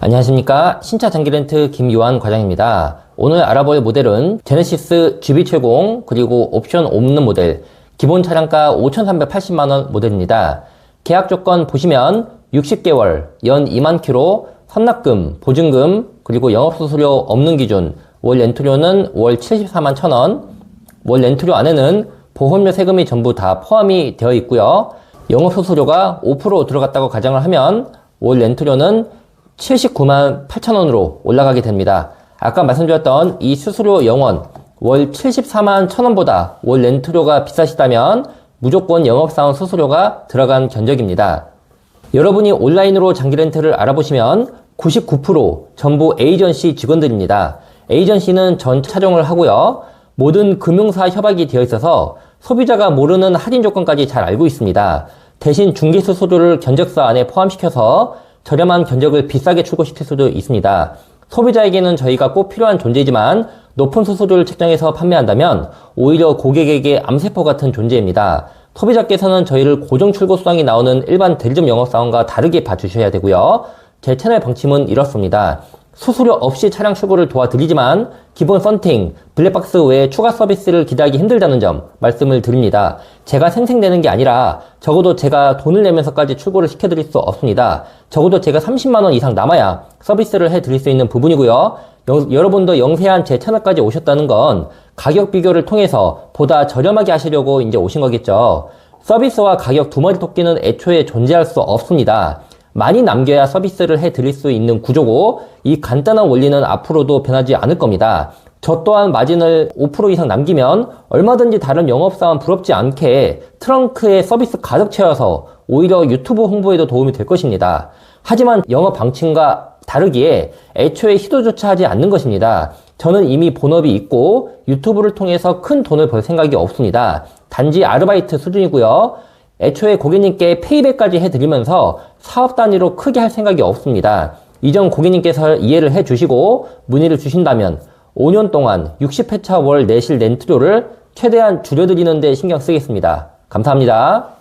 안녕하십니까? 신차 장기렌트 김요한 과장입니다. 오늘 알아볼 모델은 제네시스 GB70 그리고 옵션 없는 모델 기본 차량가 5,380만원 모델입니다. 계약 조건 보시면 60개월 연 2만 킬로 선납금 보증금 그리고 영업수수료 없는 기준 월 렌트료는 월 74만 1천원 월 렌트료 안에는 보험료 세금이 전부 다 포함이 되어 있고요. 영업수수료가 5% 들어갔다고 가정을 하면 월 렌트료는 79만 8천 원으로 올라가게 됩니다. 아까 말씀드렸던 이 수수료 영원 월 74만 1천원보다 월 렌트료가 비싸시다면 무조건 영업사원 수수료가 들어간 견적입니다. 여러분이 온라인으로 장기 렌트를 알아보시면 99% 전부 에이전시 직원들입니다. 에이전시는 전 차종을 하고요. 모든 금융사 협약이 되어 있어서 소비자가 모르는 할인 조건까지 잘 알고 있습니다. 대신 중개 수수료를 견적서 안에 포함시켜서 저렴한 견적을 비싸게 출고시킬 수도 있습니다. 소비자에게는 저희가 꼭 필요한 존재이지만 높은 수수료를 책정해서 판매한다면 오히려 고객에게 암세포 같은 존재입니다. 소비자께서는 저희를 고정 출고 수당이 나오는 일반 대리점 영업 사원과 다르게 봐주셔야 되고요. 제 채널 방침은 이렇습니다. 수수료 없이 차량 출고를 도와드리지만 기본 썬팅, 블랙박스 외에 추가 서비스를 기대하기 힘들다는 점 말씀을 드립니다. 제가 생생내는 게 아니라 적어도 제가 돈을 내면서까지 출고를 시켜드릴 수 없습니다. 적어도 제가 30만원 이상 남아야 서비스를 해드릴 수 있는 부분이고요. 여, 여러분도 영세한 제 채널까지 오셨다는 건 가격 비교를 통해서 보다 저렴하게 하시려고 이제 오신 거겠죠. 서비스와 가격 두 마리 토끼는 애초에 존재할 수 없습니다. 많이 남겨야 서비스를 해 드릴 수 있는 구조고 이 간단한 원리는 앞으로도 변하지 않을 겁니다. 저 또한 마진을 5% 이상 남기면 얼마든지 다른 영업사원 부럽지 않게 트렁크에 서비스 가득 채워서 오히려 유튜브 홍보에도 도움이 될 것입니다. 하지만 영업 방침과 다르기에 애초에 시도조차 하지 않는 것입니다. 저는 이미 본업이 있고 유튜브를 통해서 큰 돈을 벌 생각이 없습니다. 단지 아르바이트 수준이고요. 애초에 고객님께 페이백까지 해드리면서 사업 단위로 크게 할 생각이 없습니다. 이전 고객님께서 이해를 해주시고 문의를 주신다면 5년 동안 60회차 월 내실 렌트료를 최대한 줄여드리는 데 신경 쓰겠습니다. 감사합니다.